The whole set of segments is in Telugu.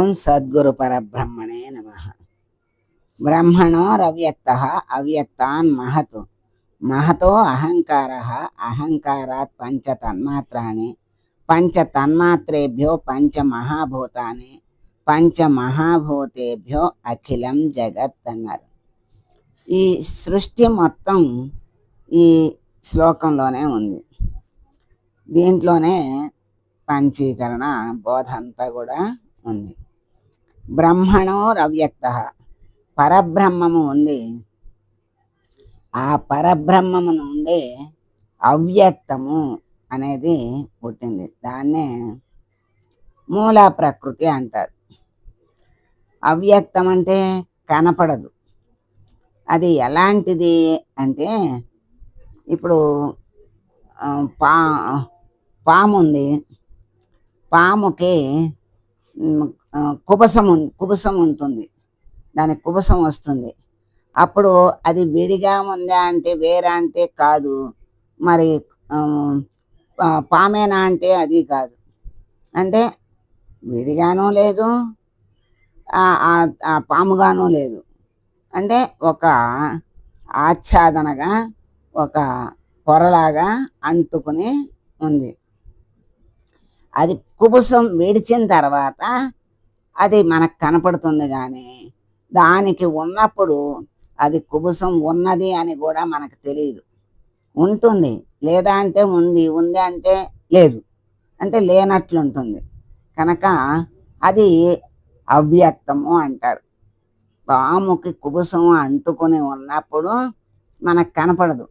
ఓం సద్గురు పరబ్రహ్మణే నమ. బ్రహ్మణోరవ్యక్త అవ్యక్తాన్ మహతు. మహతో అహంకార అహంకారాత్ పంచ తన్మాత్రాన్ని పంచ తన్మాత్రేభ్యో పంచ మహాభూతాన్ని పంచ మహాభూతేభ్యో అఖిలం జగత్ అన్నారు ఈ సృష్టి మొత్తం ఈ శ్లోకంలోనే ఉంది. దీంట్లోనే పంచీకరణ బోధ అంతా కూడా ఉంది. బ్రహ్మణోరవ్యక్త పరబ్రహ్మము ఉంది. ఆ పరబ్రహ్మము నుండి అవ్యక్తము అనేది పుట్టింది. దాన్నే మూల ప్రకృతి అంటారు. అవ్యక్తం అంటే కనపడదు. అది ఎలాంటిది అంటే ఇప్పుడు పా పాము ఉంది పాముకి కుబసం కుబసం ఉంటుంది. దానికి కుబసం వస్తుంది. అప్పుడు అది విడిగా ఉందా అంటే వేరా అంటే కాదు. మరి పామేనా అంటే అది కాదు. అంటే విడిగానూ లేదు ఆ- పాముగాను లేదు. అంటే ఒక ఆచ్ఛాదనగా ఒక పొరలాగా అంటుకుని ఉంది. అది కుబుసం విడిచిన తర్వాత అది మనకు కనపడుతుంది కానీ దానికి ఉన్నప్పుడు అది కుబుసం ఉన్నది అని కూడా మనకు తెలియదు. ఉంటుంది. లేదా అంటే ఉంది. ఉంది అంటే లేదు. అంటే లేనట్లుంటుంది. కనుక అది అవ్యక్తము అంటారు. పాముకి కుబుసం అంటుకొని ఉన్నప్పుడు మనకు కనపడదు.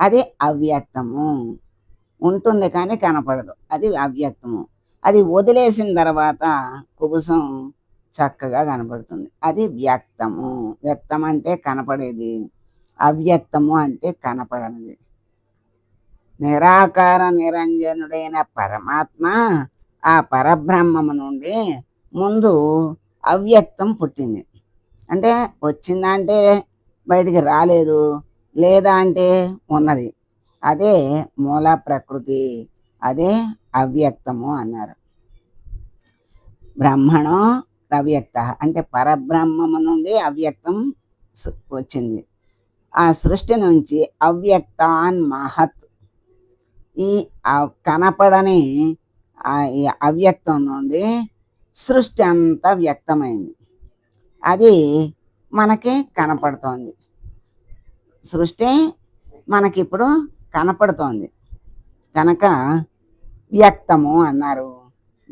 అది అవ్యక్తము. ఉంటుంది కానీ కనపడదు. అది అవ్యక్తము. అది వదిలేసిన తర్వాత కుబుసం చక్కగా కనపడుతుంది. అది వ్యక్తము. వ్యక్తం అంటే కనపడేది. అవ్యక్తము అంటే కనపడనిది. నిరాకార నిరంజనుడైన పరమాత్మ ఆ పరబ్రహ్మము నుండి ముందు అవ్యక్తం పుట్టింది. అంటే వచ్చిందంటే బయటికి రాలేదు. లేదా అంటే ఉన్నది. అదే మూల ప్రకృతి. అదే అవ్యక్తము అన్నారు. బ్రహ్మణో అవ్యక్త. అంటే పరబ్రహ్మము నుండి అవ్యక్తం వచ్చింది. ఆ సృష్టి నుంచి అవ్యక్తాన్ మహత్. ఈ కనపడని ఆ ఈ అవ్యక్తం నుండి సృష్టి అంతా వ్యక్తమైంది. అది మనకి కనపడుతోంది. సృష్టి మనకిప్పుడు కనపడుతోంది. కనుక వ్యక్తము అన్నారు.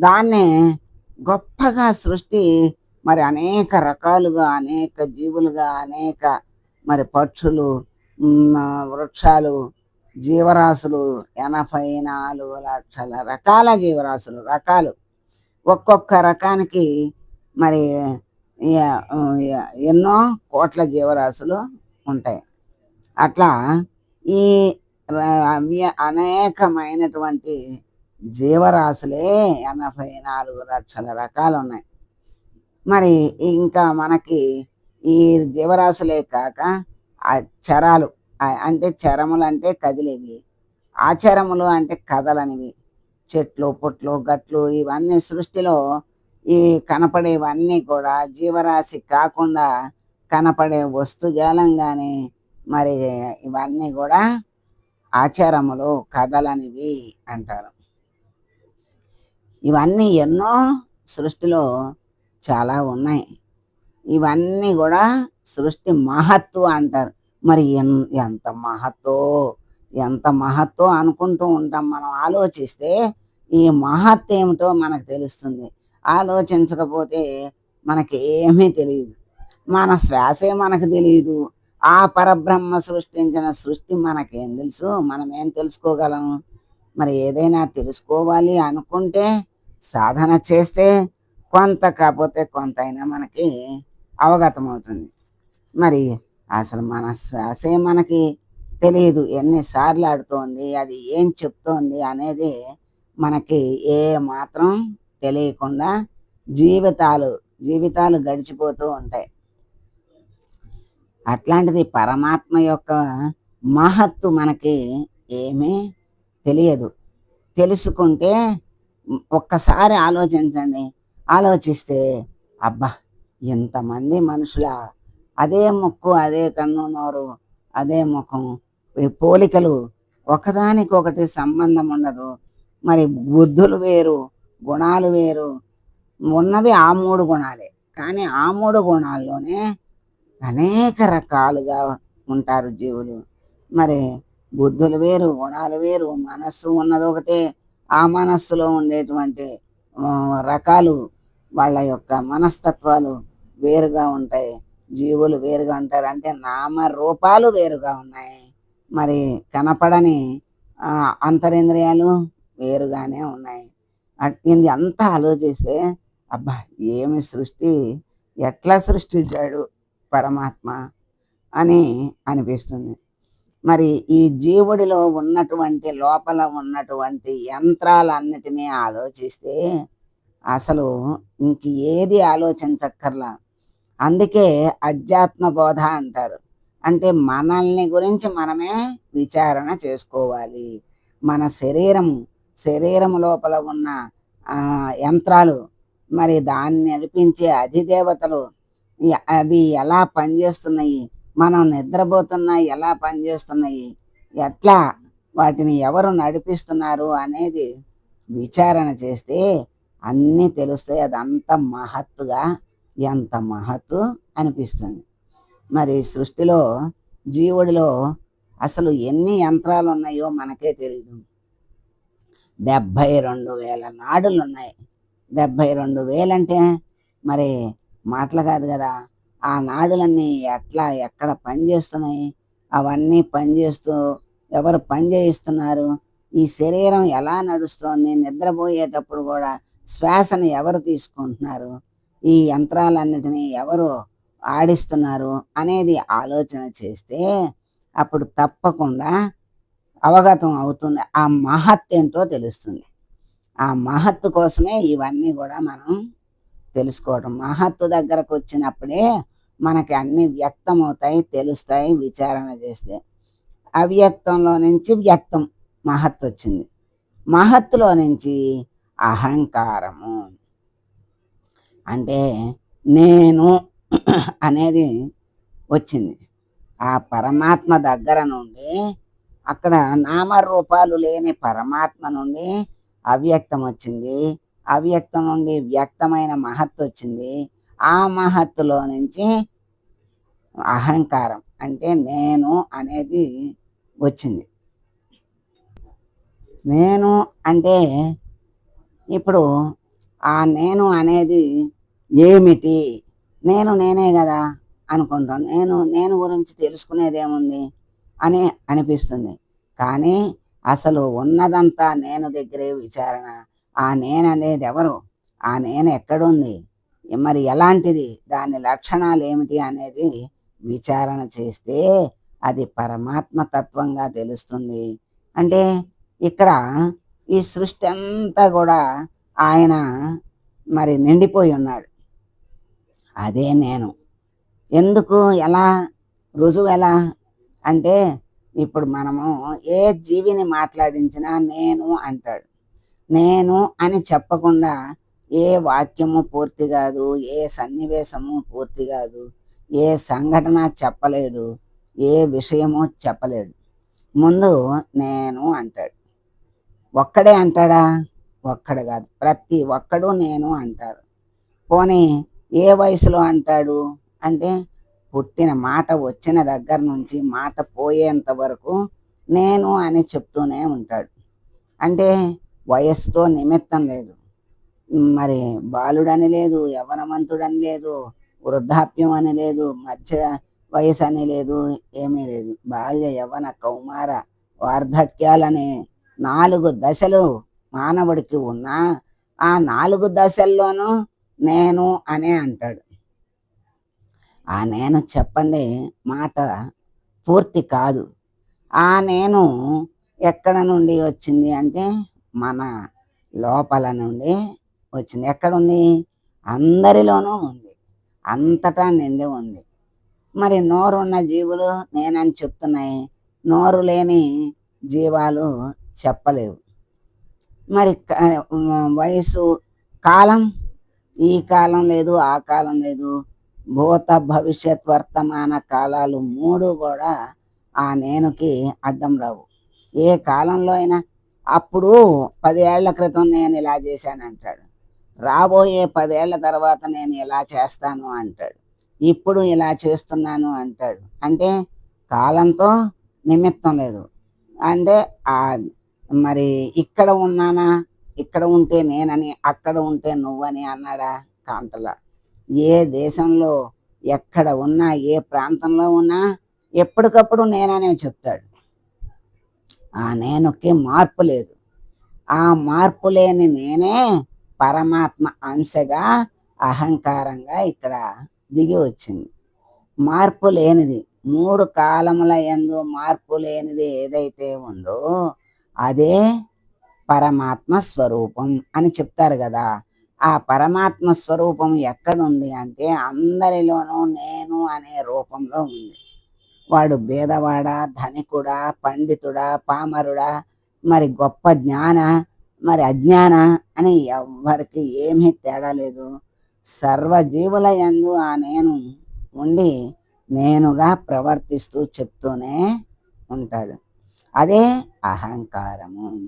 దాన్నే గొప్పగా సృష్టి. మరి అనేక రకాలుగా అనేక జీవులుగా అనేక మరి పక్షులు వృక్షాలు జీవరాశులు ఎనభై నాలుగు లక్షల రకాల జీవరాశులు రకాలు. ఒక్కొక్క రకానికి మరి ఎన్నో కోట్ల జీవరాశులు ఉంటాయి. అట్లా ఈ అనేకమైనటువంటి జీవరాశులే ఎనభై నాలుగు లక్షల రకాలు ఉన్నాయి మరి ఇంకా మనకి ఈ జీవరాశులే కాక ఆ చరాలు అంటే చరములు అంటే కదిలేవి ఆచరములు అంటే కదలనివి. చెట్లు పుట్లు గట్లు ఇవన్నీ సృష్టిలో ఇవి కనపడేవన్నీ కూడా జీవరాశి కాకుండా కనపడే వస్తుజాలం కానీ మరి ఇవన్నీ కూడా ఆచారములు కథలనివి అంటారు. ఇవన్నీ ఎన్నో సృష్టిలో చాలా ఉన్నాయి. ఇవన్నీ కూడా సృష్టి మహత్తు అంటారు. మరి ఎన్- ఎంత మహత్తో ఎంత మహత్తో అనుకుంటూ ఉంటాం. మనం ఆలోచిస్తే ఈ మహత్ ఏమిటో మనకు తెలుస్తుంది. ఆలోచించకపోతే మనకి ఏమీ తెలియదు. మన శ్వాసే మనకు తెలియదు. ఆ పరబ్రహ్మ సృష్టించిన సృష్టి మనకేం తెలుసు? మనం ఏం తెలుసుకోగలం? మరి ఏదైనా తెలుసుకోవాలి అనుకుంటే సాధన చేస్తే కొంత కాకపోతే కొంత అయినా మనకి అవగతం అవుతుంది మరి అసలు మన శ్వాసే మనకి తెలియదు ఎన్నిసార్లు ఆడుతోంది అది ఏం చెప్తోంది అనేది మనకి ఏ మాత్రం తెలియకుండా జీవితాలు జీవితాలు గడిచిపోతూ ఉంటాయి. అట్లాంటిది పరమాత్మ యొక్క మహత్తు మనకి ఏమీ తెలియదు. తెలుసుకుంటే ఒక్కసారి ఆలోచించండి. ఆలోచిస్తే అబ్బా ఇంతమంది మనుషుల అదే ముక్కు అదే కన్ను నోరు అదే ముఖం ఈ పోలికలు ఒకదానికొకటి సంబంధం ఉండదు. మరి బుద్ధులు వేరు గుణాలు వేరు ఉన్నవి ఆ మూడు గుణాలే. కానీ ఆ మూడు గుణాల్లోనే అనేక రకాలుగా ఉంటారు జీవులు. మరి బుద్ధులు వేరు గుణాలు వేరు మనస్సు ఉన్నది ఒకటే ఆ మనస్సులో ఉండేటువంటి రకాలు వాళ్ళ యొక్క మనస్తత్వాలు వేరుగా ఉంటాయి. జీవులు వేరుగా ఉంటారు. అంటే నామ రూపాలు వేరుగా ఉన్నాయి. మరి కనపడని అంతరింద్రియాలు వేరుగానే ఉన్నాయి. ఇది అంతా ఆలోచిస్తే అబ్బా ఏమి సృష్టి ఎట్లా సృష్టించాడు పరమాత్మ అని అనిపిస్తుంది. మరి ఈ జీవుడిలో ఉన్నటువంటి లోపల ఉన్నటువంటి యంత్రాలన్నిటినీ ఆలోచిస్తే అసలు ఇంక ఏది ఆలోచించక్కర్లా. అందుకే అధ్యాత్మ బోధ అంటారు. అంటే మనల్ని గురించి మనమే విచారణ చేసుకోవాలి. మన శరీరం శరీరం లోపల ఉన్న యంత్రాలు మరి దాన్ని నడిపించే అధిదేవతలు అవి ఎలా పనిచేస్తున్నాయి? మనం నిద్రపోతున్నాయి ఎలా పనిచేస్తున్నాయి ఎట్లా వాటిని ఎవరు నడిపిస్తున్నారు అనేది విచారణ చేస్తే అన్నీ తెలుస్తాయి. అదంతా మహత్తుగా ఎంత మహత్తు అనిపిస్తుంది. మరి సృష్టిలో జీవుడిలో అసలు ఎన్ని యంత్రాలు ఉన్నాయో మనకే తెలియదు డెబ్భై రెండు వేల నాడులు ఉన్నాయి డెబ్భై రెండు వేలంటే మరి మాటలు కాదు కదా. ఆ నాడులన్నీ ఎట్లా ఎక్కడ పనిచేస్తున్నాయి అవన్నీ పనిచేస్తూ ఎవరు పని చేయిస్తున్నారు? ఈ శరీరం ఎలా నడుస్తోంది? నిద్రపోయేటప్పుడు కూడా శ్వాసను ఎవరు తీసుకుంటున్నారు? ఈ యంత్రాలన్నిటినీ ఎవరు ఆడిస్తున్నారు? అనేది ఆలోచన చేస్తే అప్పుడు తప్పకుండా అవగతం అవుతుంది. ఆ మహత్ ఏంటో తెలుస్తుంది. ఆ మహత్తు కోసమే ఇవన్నీ కూడా మనం తెలుసుకోవడం మహత్తు దగ్గరకు వచ్చినప్పుడే మనకి అన్ని వ్యక్తం అవుతాయి తెలుస్తాయి విచారణ చేస్తే. అవ్యక్తంలో నుంచి వ్యక్తం మహత్ వచ్చింది. మహత్తులో నుంచి అహంకారము. అంటే నేను అనేది వచ్చింది. ఆ పరమాత్మ దగ్గర నుండి అక్కడ నామరూపాలు లేని పరమాత్మ నుండి అవ్యక్తం వచ్చింది. అవ్యక్తం నుండి వ్యక్తమైన మహత్వ వచ్చింది. ఆ మహత్తులో నుంచి అహంకారం అంటే నేను అనేది వచ్చింది. నేను అంటే ఇప్పుడు ఆ నేను అనేది ఏమిటి? నేను నేనే కదా అనుకుంటాను నేను నేను గురించి తెలుసుకునేది ఏముంది అని అనిపిస్తుంది. కానీ అసలు ఉన్నదంతా నేను దగ్గరే విచారణ. ఆ నేను అనేది ఎవరు? ఆ నేను ఎక్కడుంది? మరి ఎలాంటిది? దాని లక్షణాలు ఏమిటి అనేది విచారణ చేస్తే అది పరమాత్మ తత్వంగా తెలుస్తుంది. అంటే ఇక్కడ ఈ సృష్టి అంతా కూడా ఆయన మరి నిండిపోయి ఉన్నాడు. అదే నేను. ఎందుకు? ఎలా? రుజువు ఎలా? అంటే ఇప్పుడు మనము ఏ జీవిని మాట్లాడించినా నేను అంటాడు. నేను అని చెప్పకుండా ఏ వాక్యము పూర్తి కాదు ఏ సన్నివేశము పూర్తి కాదు ఏ సంఘటన చెప్పలేడు ఏ విషయము చెప్పలేడు ముందు నేను అంటాడు. ఒక్కడే అంటాడా? ఒక్కడు కాదు. ప్రతి ఒక్కడు నేను అంటారు. పోనీ ఏ వయసులో అంటాడు? అంటే పుట్టిన మాట వచ్చిన దగ్గర నుంచి మాట పోయేంత వరకు నేను అని చెప్తూనే ఉంటాడు. అంటే వయస్సుతో నిమిత్తం లేదు. మరి బాలుడని లేదు యవనవంతుడని లేదు వృద్ధాప్యం అని లేదు మధ్య వయసు అని లేదు ఏమీ లేదు. బాల్య యవన కౌమార వార్ధక్యాలనే నాలుగు దశలు మానవుడికి ఉన్నా ఆ నాలుగు దశల్లోనూ నేను అనే అంటాడు. ఆ నేను చెప్పండి మాట పూర్తి కాదు. ఆ నేను ఎక్కడ నుండి వచ్చింది అంటే మన లోపల నుండి వచ్చింది. ఎక్కడుంది? అందరిలోనూ ఉంది. అంతటా నిండి ఉంది. మరి నోరు ఉన్న జీవులు నేనని చెప్తున్నాయి. నోరు లేని జీవాలు చెప్పలేవు. మరి వయసు కాలం? ఈ కాలం లేదు ఆ కాలం లేదు. భూత భవిష్యత్ వర్తమాన కాలాలు మూడు కూడా ఆ నేనుకి అడ్డం రావు. ఏ కాలంలో అయినా అప్పుడు పదేళ్ళ క్రితం నేను ఇలా చేశాను అంటాడు రాబోయే పదేళ్ళ తర్వాత నేను ఇలా చేస్తాను అంటాడు. ఇప్పుడు ఇలా చేస్తున్నాను అంటాడు. అంటే కాలంతో నిమిత్తం లేదు. అంటే ఆ మరి ఇక్కడ ఉన్నానా? ఇక్కడ ఉంటే నేనని అక్కడ ఉంటే నువ్వని అన్నాడా కాంతల. ఏ దేశంలో ఎక్కడ ఉన్నా ఏ ప్రాంతంలో ఉన్నా ఎప్పటికప్పుడు నేననే చెప్తాడు. ఆ నేనుకి మార్పు లేదు. ఆ మార్పు లేని నేనే పరమాత్మ అంశగా అహంకారంగా ఇక్కడ దిగి వచ్చింది. మార్పు లేనిది మూడు కాలముల ఎందు మార్పు లేనిది ఏదైతే ఉందో అదే పరమాత్మ స్వరూపం అని చెప్తారు కదా. ఆ పరమాత్మ స్వరూపం ఎక్కడుంది అంటే అందరిలోనూ నేను అనే రూపంలో ఉంది. వాడు భేదవాడా ధనికుడా పండితుడా పామరుడా మరి గొప్ప జ్ఞాన మరి అజ్ఞాన అని ఎవ్వరికి ఏమీ తేడా లేదు. సర్వజీవుల యందు ఆ నేను ఉండి నేనుగా ప్రవర్తిస్తూ చెప్తూనే ఉంటాడు. అదే అహంకారము.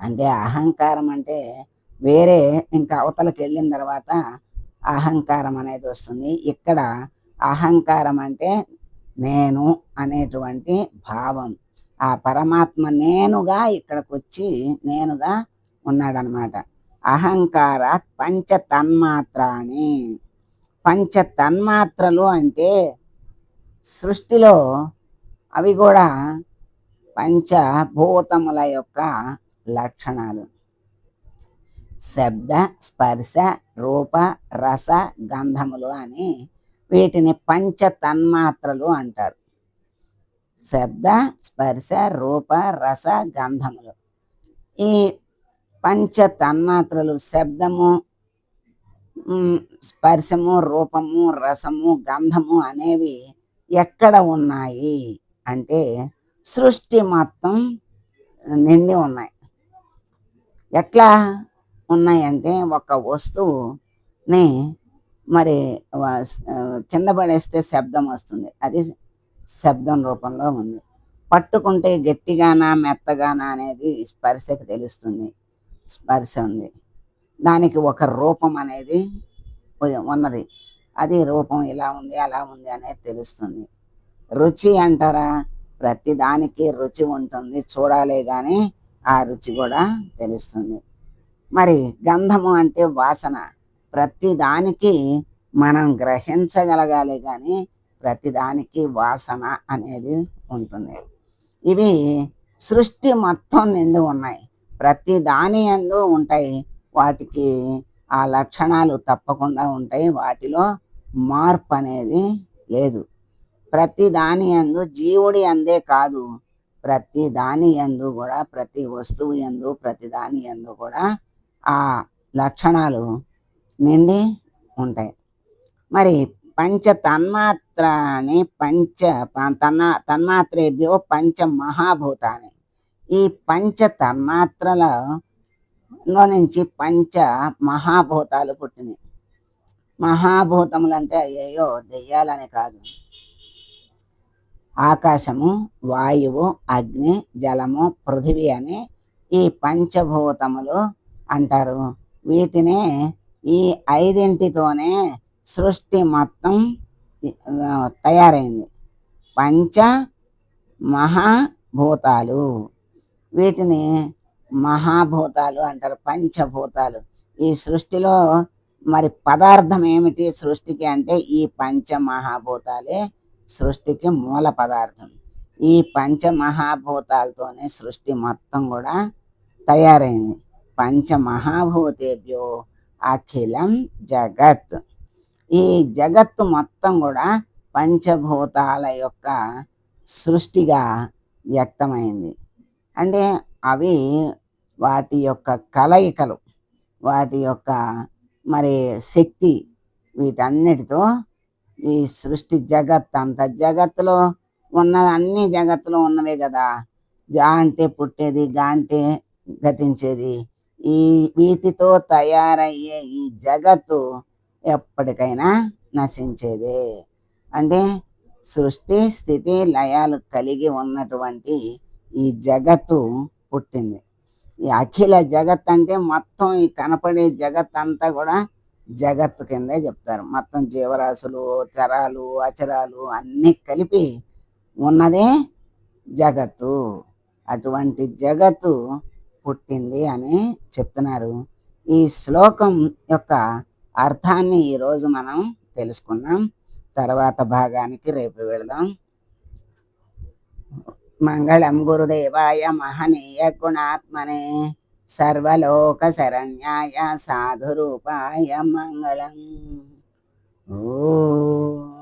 అంటే అహంకారం అంటే వేరే ఇంకా అవతలకి వెళ్ళిన తర్వాత అహంకారం అనేది వస్తుంది. ఇక్కడ అహంకారం అంటే నేను అనేటువంటి భావం. ఆ పరమాత్మ నేనుగా ఇక్కడికి వచ్చి నేనుగా ఉన్నాడనమాట. అహంకార పంచ తన్మాత్రాని పంచ తన్మాత్రలు అంటే సృష్టిలో అవి కూడా పంచభూతముల యొక్క లక్షణాలు. శబ్ద స్పర్శ రూప రస గంధములు అని వీటిని పంచ తన్మాత్రలు అంటారు. శబ్ద స్పర్శ రూప రస గంధములు. ఈ పంచ తన్మాత్రలు శబ్దము స్పర్శము రూపము రసము గంధము అనేవి ఎక్కడ ఉన్నాయి అంటే సృష్టి మొత్తం నిండి ఉన్నాయి. ఎట్లా ఉన్నాయంటే ఒక వస్తువుని మరి వ- కింద పడేస్తే శబ్దం వస్తుంది. అది శబ్దం రూపంలో ఉంది. పట్టుకుంటే గట్టిగానా మెత్తగానా అనేది స్పర్శకు తెలుస్తుంది. స్పర్శ ఉంది. దానికి ఒక రూపం అనేది ఉన్నది. అది రూపం ఇలా ఉంది అలా ఉంది అనేది తెలుస్తుంది. రుచి అంటారా? ప్రతి దానికి రుచి ఉంటుంది. చూడాలే కానీ ఆ రుచి కూడా తెలుస్తుంది. మరి గంధము అంటే వాసన. ప్రతి దానికి మనం గ్రహించగలగాలి కానీ ప్రతిదానికి వాసన అనేది ఉంటుంది. ఇవి సృష్టి మొత్తం నిండి ఉన్నాయి. ప్రతి దాని ఎందు ఉంటాయి. వాటికి ఆ లక్షణాలు తప్పకుండా ఉంటాయి. వాటిలో మార్పు అనేది లేదు. ప్రతి దాని యందు జీవుడి అందే కాదు. ప్రతి దాని యందు కూడా ప్రతి వస్తువు యందు ప్రతి దాని యందు కూడా ఆ లక్షణాలు నిండి ఉంటాయి. మరి పంచ తన్మాత్రాన్ని పంచ తన్ తన్న తన్మాత్రేభ్యో పంచ మహాభూతాన్ని ఈ పంచ తన్మాత్రలలో నుంచి పంచ మహాభూతాలు పుట్టినాయి. మహాభూతములు అంటే అయ్యయ్యో దెయ్యాలని కాదు. ఆకాశము వాయువు అగ్ని జలము పృథివీ అని ఈ పంచభూతములు అంటారు. వీటినే ఈ ఐదింటితోనే సృష్టి మొత్తం తయారైంది. పంచ మహాభూతాలు. వీటిని మహాభూతాలు అంటారు పంచభూతాలు. ఈ సృష్టిలో మరి పదార్థం ఏమిటి సృష్టికి అంటే ఈ పంచ మహాభూతాలే సృష్టికి మూల పదార్థం. ఈ పంచ మహాభూతాలతోనే సృష్టి మొత్తం కూడా తయారైంది. పంచ మహాభూతేభ్యో అఖిలం జగత్. ఈ జగత్తు మొత్తం కూడా పంచభూతాల యొక్క సృష్టిగా వ్యక్తమైంది. అంటే అవి వాటి యొక్క కలయికలు వాటి యొక్క మరి శక్తి వీటన్నిటితో ఈ సృష్టి జగత్ అంత జగత్తులో ఉన్న అన్ని జగత్తులో ఉన్నవే కదా. జా అంటే పుట్టేది గా అంటే గతించేది. ఈ వీటితో తయారయ్యే ఈ జగత్తు ఎప్పటికైనా నశించేదే. అంటే సృష్టి స్థితి లయాలు కలిగి ఉన్నటువంటి ఈ జగత్తు పుట్టింది. ఈ అఖిల జగత్ అంటే మొత్తం ఈ కనపడే జగత్ అంతా కూడా జగత్తు కిందే చెప్తారు. మొత్తం జీవరాశులు చరాలు అచరాలు అన్నీ కలిపి ఉన్నదే జగత్తు. అటువంటి జగత్తు పుట్టింది అని చెప్తున్నారు. ఈ శ్లోకం యొక్క అర్థాన్ని ఈరోజు మనం తెలుసుకున్నాం తర్వాత భాగానికి రేపు వెళదాం. మంగళం గురుదేవాయ మహనీయ గుణాత్మనే సర్వలోక శరణ్యాయ సాధురూపాయ మంగళం. ఓ